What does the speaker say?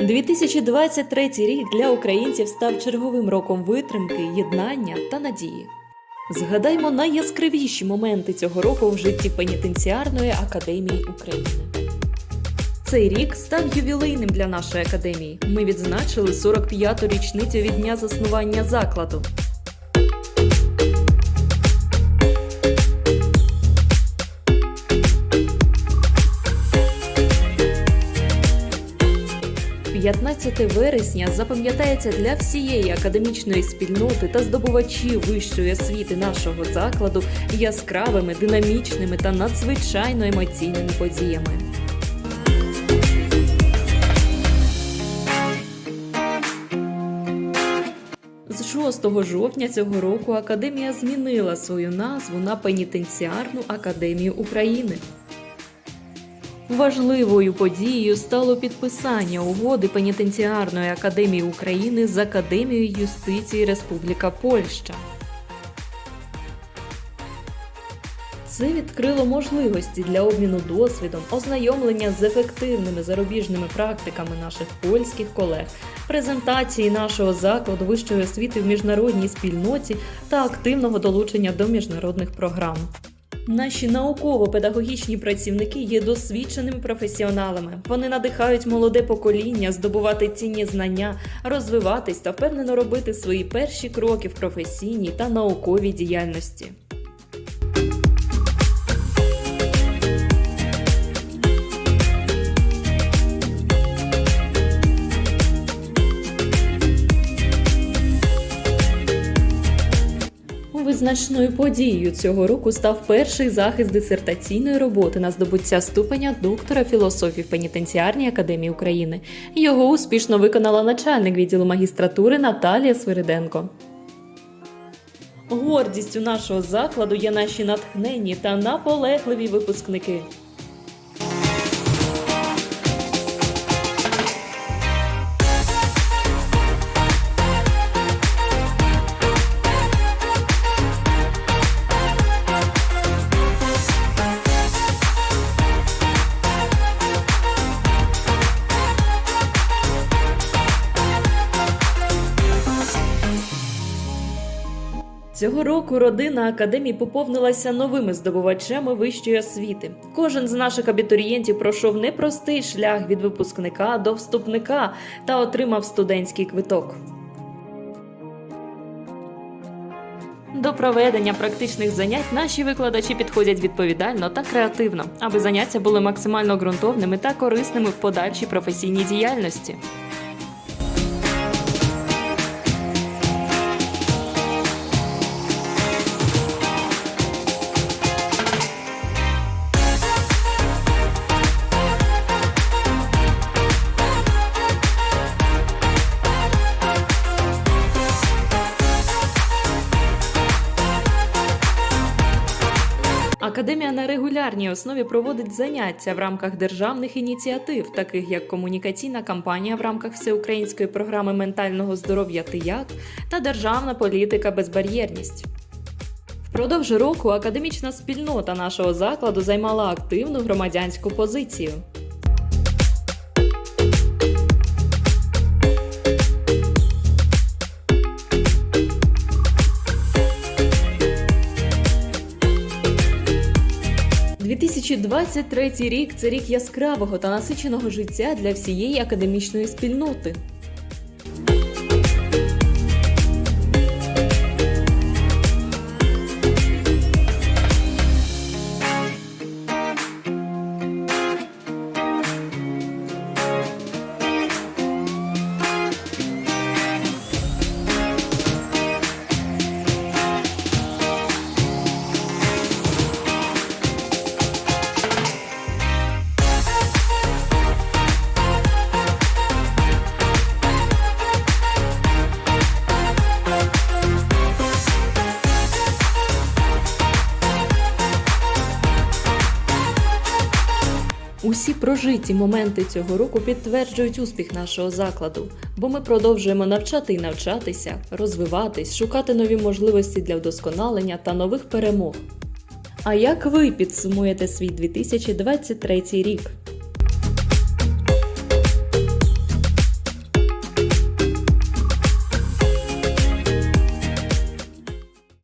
2023 рік для українців став черговим роком витримки, єднання та надії. Згадаймо найяскравіші моменти цього року в житті пенітенціарної академії України. Цей рік став ювілейним для нашої академії. Ми відзначили 45-ту річницю від дня заснування закладу. – 15 вересня запам'ятається для всієї академічної спільноти та здобувачів вищої освіти нашого закладу яскравими, динамічними та надзвичайно емоційними подіями. З 6 жовтня цього року академія змінила свою назву на Пенітенціарну академію України. Важливою подією стало підписання угоди Пенітенціарної академії України з Академією юстиції Республіка Польща. Це відкрило можливості для обміну досвідом, ознайомлення з ефективними зарубіжними практиками наших польських колег, презентації нашого закладу вищої освіти в міжнародній спільноті та активного долучення до міжнародних програм. Наші науково-педагогічні працівники є досвідченими професіоналами. Вони надихають молоде покоління здобувати цінні знання, розвиватись та впевнено робити свої перші кроки в професійній та науковій діяльності. Визначною подією цього року став перший захист дисертаційної роботи на здобуття ступеня доктора філософії в пенітенціарній академії України. Його успішно виконала начальник відділу магістратури Наталія Свириденко. Гордістю нашого закладу є наші натхненні та наполегливі випускники. Цього року родина академії поповнилася новими здобувачами вищої освіти. Кожен з наших абітурієнтів пройшов непростий шлях від випускника до вступника та отримав студентський квиток. До проведення практичних занять наші викладачі підходять відповідально та креативно, аби заняття були максимально ґрунтовними та корисними в подальшій професійній діяльності. Академія на регулярній основі проводить заняття в рамках державних ініціатив, таких як комунікаційна кампанія в рамках всеукраїнської програми ментального здоров'я «Ти як» та державна політика безбар'єрність. Впродовж року академічна спільнота нашого закладу займала активну громадянську позицію. – 2023 рік це рік яскравого та насиченого життя для всієї академічної спільноти. Усі прожиті моменти цього року підтверджують успіх нашого закладу, бо ми продовжуємо навчати і навчатися, розвиватись, шукати нові можливості для вдосконалення та нових перемог. А як ви підсумуєте свій 2023 рік?